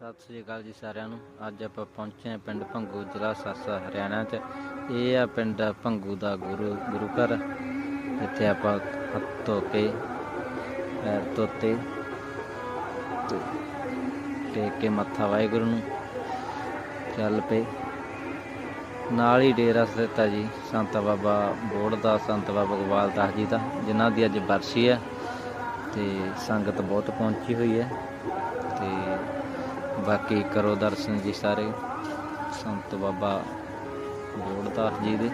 ਸਤਿ ਸ੍ਰੀ ਅਕਾਲ ਜੀ ਸਾਰਿਆਂ ਨੂੰ। ਅੱਜ ਆਪਾਂ ਪਹੁੰਚੇ ਹਾਂ ਪਿੰਡ ਭੰਗੂ ਜ਼ਿਲ੍ਹਾ ਸਾਸਾ ਹਰਿਆਣਾ 'ਚ ਇਹ ਆ ਪਿੰਡ ਭੰਗੂ ਦਾ ਗੁਰੂ ਗੁਰੂ ਘਰ। ਇੱਥੇ ਆਪਾਂ ਹੱਥ ਧੋ ਕੇ, ਪੈਰ ਧੋਤੇ ਤੇ ਟੇਕ ਕੇ ਮੱਥਾ ਵਾਹਿਗੁਰੂ ਨੂੰ ਚੱਲ ਪਏ। ਨਾਲ ਹੀ ਡੇਰਾ ਸਥਿਤ ਆ ਜੀ ਸੰਤ ਬਾਬਾ ਬੋੜ ਦਾ, ਸੰਤ ਬਾਬਾ ਗੋਪਾਲ ਦਾਸ ਜੀ ਦਾ, ਜਿਨ੍ਹਾਂ ਦੀ ਅੱਜ ਬਰਸੀ ਹੈ ਤੇ ਸੰਗਤ ਬਹੁਤ ਪਹੁੰਚੀ ਹੋਈ ਹੈ ਤੇ ਬਾਕੀ ਕਰੋ ਦਰਸ਼ਨ ਜੀ ਸਾਰੇ। ਸੰਤ ਬਾਬਾ ਬੋੜਦਾਸ ਜੀ ਦੇ।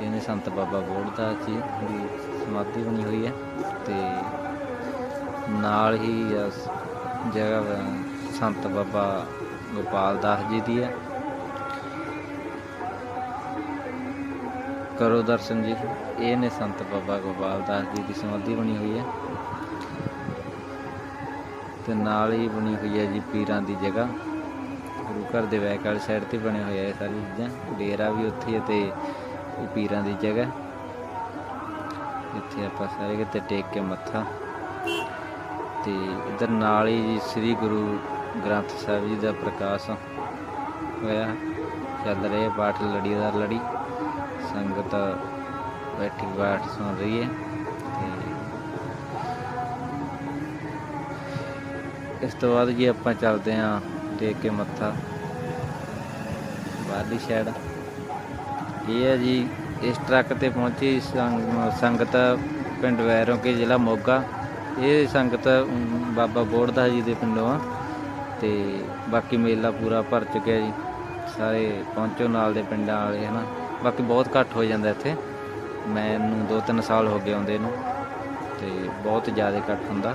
ਇਹਨੇ ਸੰਤ ਬਾਬਾ ਬੋੜਦਾਸ ਜੀ ਦੀ ਸਮਾਧੀ ਬਣੀ ਹੋਈ ਹੈ ਤੇ ਨਾਲ ਹੀ ਜਗ੍ਹਾ ਸੰਤ ਬਾਬਾ ਗੋਪਾਲ ਦਾਸ ਜੀ ਦੀ ਹੈ। ਕਰੋ ਦਰਸ਼ਨ ਜੀ। ਇਹ ਨੇ ਸੰਤ ਬਾਬਾ ਗੋਪਾਲ ਦਾਸ ਜੀ ਦੀ ਸਮਾਧੀ ਬਣੀ ਹੋਈ ਹੈ। ਤੇ ਨਾਲ ਹੀ ਬਣੀ ਹੋਈ ਹੈ ਜੀ ਪੀਰਾਂ ਦੀ ਜਗ੍ਹਾ। ਗੁਰੂ ਘਰ ਦੇ ਬੈਕ ਵਾਲੀ ਸਾਈਡ ਤੇ ਬਣੇ ਹੋਏ ਆ ਇਹ ਸਾਰੀ ਚੀਜ਼ਾਂ। ਡੇਰਾ ਵੀ ਉੱਥੇ ਹੀ ਹੈ ਤੇ ਪੀਰਾਂ ਦੀ ਜਗ੍ਹਾ ਇੱਥੇ ਆਪਾਂ ਸਾਰੇ ਕਿਤੇ ਟੇਕ ਕੇ ਮੱਥਾ। ਤੇ ਇਧਰ ਨਾਲ ਹੀ ਜੀ ਸ੍ਰੀ ਗੁਰੂ ਗ੍ਰੰਥ ਸਾਹਿਬ ਜੀ ਦਾ ਪ੍ਰਕਾਸ਼ ਹੋਇਆ। ਚੱਲ ਰਿਹਾ ਪਾਠ ਲੜੀਦਾਰ ਲੜੀ। ਸੰਗਤ ਬੈਠੀ ਬਾਠ ਸੁਣ ਰਹੀ ਹੈ। ਤੇ ਇਸ ਤੋਂ ਬਾਅਦ ਜੀ ਆਪਾਂ ਚੱਲਦੇ ਆਂ ਟੇਕ ਕੇ ਮੱਥਾ। ਬਾਹਰਲੀ ਸਾਈਡ ਇਹ ਹੈ ਜੀ, ਇਸ ਟਰੱਕ ਤੇ ਪਹੁੰਚੀ ਸੰਗ- ਸੰਗਤ ਪਿੰਡ ਵੈਰੋਂ ਕੇ ਜ਼ਿਲ੍ਹਾ ਮੋਗਾ। ਇਹ ਸੰਗਤ ਬਾਬਾ ਬੋੜਦਾ ਜੀ ਦੇ ਪਿੰਡੋਂ ਆ। ਤੇ ਬਾਕੀ ਮੇਲਾ ਪੂਰਾ ਭਰ ਚੁੱਕਿਆ ਜੀ। ਸਾਰੇ ਪਹੁੰਚੋ ਨਾਲ ਦੇ ਪਿੰਡਾਂ ਵਾਲੇ, ਹਨਾ। ਬਾਕੀ ਬਹੁਤ ਘੱਟ ਹੋ ਜਾਂਦਾ ਇੱਥੇ। ਮੈਨੂੰ 2-3 ਸਾਲ ਹੋ ਗਏ ਆਉਂਦੇ ਨੂੰ। ਤੇ ਬਹੁਤ ਜ਼ਿਆਦਾ ਘੱਟ ਹੁੰਦਾ।